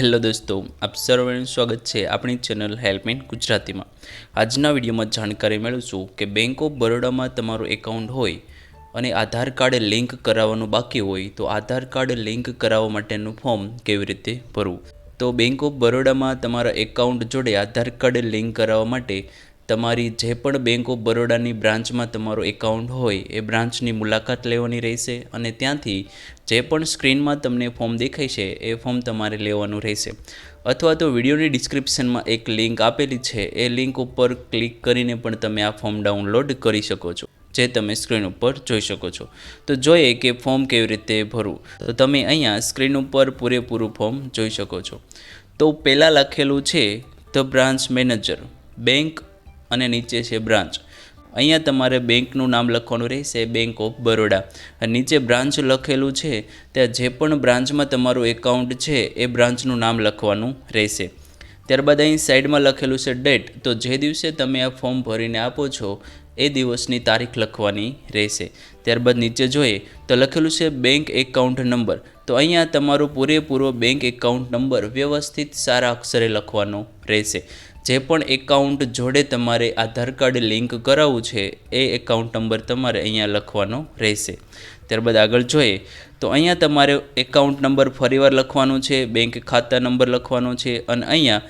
Hello દોસ્તો, આપ સર્વેનું સ્વાગત છે આપણી ચેનલ હેલ્પમેન ગુજરાતીમાં. આજના વિડીયોમાં જાણકારી મેળવશું કે બેંક ઓફ બરોડામાં તમારું એકાઉન્ટ હોય અને આધાર કાર્ડ લિંક કરાવવાનું બાકી હોય, તો આધાર કાર્ડ લિંક કરાવવા માટેનું ફોર્મ કેવી રીતે ભરવું? તો બેંક ઓફ બરોડામાં તમારા એકાઉન્ટ જોડે આધાર કાર્ડ લિંક કરાવવા માટે તમારી જે પણ બેંક ઓફ બરોડાની બ્રાન્ચમાં તમારો એકાઉન્ટ હોય, એ બ્રાન્ચની મુલાકાત લેવાની રહેશે અને ત્યાંથી જે પણ સ્ક્રીનમાં તમને ફોર્મ દેખાય છે, એ ફોર્મ તમારે લેવાનું રહેશે. અથવા તો વિડીયોની ડિસ્ક્રિપ્શનમાં એક લિંક આપેલી છે, એ લિંક ઉપર ક્લિક કરીને પણ તમે આ ફોર્મ ડાઉનલોડ કરી શકો છો, જે તમે સ્ક્રીન ઉપર જોઈ શકો છો. તો જોઈએ કે ફોર્મ કેવી રીતે ભરવું. તો તમે અહીંયા સ્ક્રીન ઉપર પૂરેપૂરું ફોર્મ જોઈ શકો છો. તો પહેલાં લખેલું છે ધ બ્રાન્ચ મેનેજર બેંક અને નીચે છે બ્રાન્ચ. અહીંયા તમારે બેંકનું નામ લખવાનું રહેશે બેંક ઓફ બરોડા નીચે બ્રાન્ચ લખેલું છે, ત્યાં જે પણ બ્રાન્ચમાં તમારું એકાઉન્ટ છે, એ બ્રાન્ચનું નામ લખવાનું રહેશે. ત્યારબાદ અહીં સાઈડમાં લખેલું છે ડેટ. તો જે દિવસે તમે આ ફોર્મ ભરીને આપો છો એ દિવસની તારીખ લખવાની રહેશે. ત્યારબાદ નીચે જોઈએ તો લખેલું છે બેંક એકાઉન્ટ નંબર. તો અહીંયા તમારો પૂરેપૂરો બેંક એકાઉન્ટ નંબર વ્યવસ્થિત સારા અક્ષરે લખવાનો રહેશે. જે પણ એકાઉન્ટ જોડે તમારે આધાર કાર્ડ લિંક કરાવવું છે, એ એકાઉન્ટ નંબર તમારે અહીંયા લખવાનો રહેશે. ત્યારબાદ આગળ જોઈએ તો અહીંયા તમારે એકાઉન્ટ નંબર ફરીવાર લખવાનો છે, બેંક ખાતા નંબર લખવાનો છે અને અહીંયા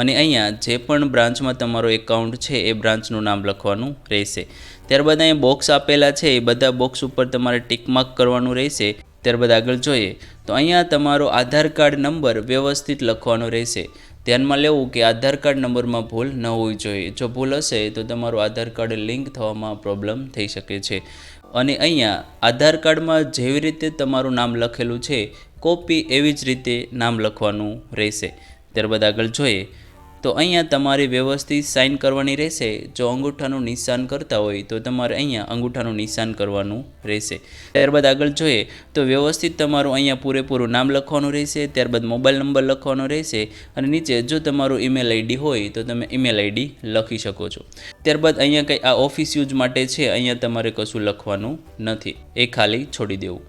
અને અહીંયા જે પણ બ્રાન્ચમાં તમારો એકાઉન્ટ છે, એ બ્રાન્ચનું નામ લખવાનું રહેશે. ત્યારબાદ અહીંયા બોક્સ આપેલા છે, એ બધા બોક્સ ઉપર તમારે ટિકમાર્ક કરવાનું રહેશે. ત્યારબાદ આગળ જોઈએ, તો અહીંયા તમારો આધાર કાર્ડ નંબર વ્યવસ્થિત લખવાનો રહેશે. ધ્યાનમાં લેવું કે આધાર કાર્ડ નંબરમાં ભૂલ ન હોવી જોઈએ. જો ભૂલ હશે, તો તમારું આધાર કાર્ડ લિંક થવામાં પ્રોબ્લેમ થઈ શકે છે. અને અહીંયા આધાર કાર્ડમાં જેવી રીતે તમારું નામ લખેલું છે, કોપી એવી જ રીતે નામ લખવાનું રહેશે. ત્યારબાદ આગળ જોઈએ તો અહીંયા તમારે વ્યવસ્થિત સાઇન કરવાની રહેશે. જો અંગૂઠાનું નિશાન કરતા હોય તો તમારે અહીંયા અંગૂઠાનું નિશાન કરવાનું રહેશે. ત્યારબાદ આગળ જોઈએ તો વ્યવસ્થિત તમારું અહીંયા પૂરેપૂરું નામ લખવાનું રહેશે, ત્યારબાદ મોબાઈલ નંબર લખવાનો રહેશે અને નીચે જો તમારું ઈમેલ આઈડી હોય તો તમે ઈમેલ આઈડી લખી શકો છો. ત્યારબાદ અહીંયા કંઈ આ ઓફિસ યુઝ માટે છે, અહીંયા તમારે કશું લખવાનું નથી. એ ખાલી છોડી દેવું.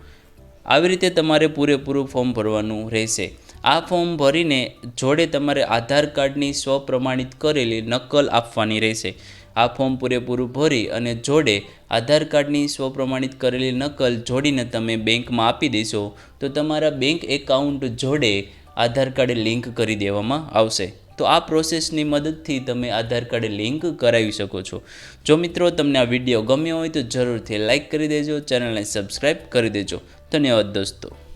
આવી રીતે તમારે પૂરેપૂરું ફોર્મ ભરવાનું રહેશે. આ ફોર્મ ભરીને જોડે તમારે આધાર કાર્ડની સ્વપ્રમાણિત કરેલી નકલ આપવાની રહેશે. આ ફોર્મ પૂરેપૂરું ભરી અને જોડે આધાર કાર્ડની સ્વપ્રમાણિત કરેલી નકલ જોડીને તમે બેંકમાં આપી દેશો, તો તમારા બેંક એકાઉન્ટ જોડે આધાર કાર્ડ લિંક કરી દેવામાં આવશે. તો આ પ્રોસેસની મદદથી તમે આધાર કાર્ડ લિંક કરાવી શકો છો. જો મિત્રો તમને આ વીડિયો ગમ્યો હોય તો જરૂરથી લાઇક કરી દેજો, ચેનલને સબસ્ક્રાઈબ કરી દેજો. ધન્યવાદ દોસ્તો.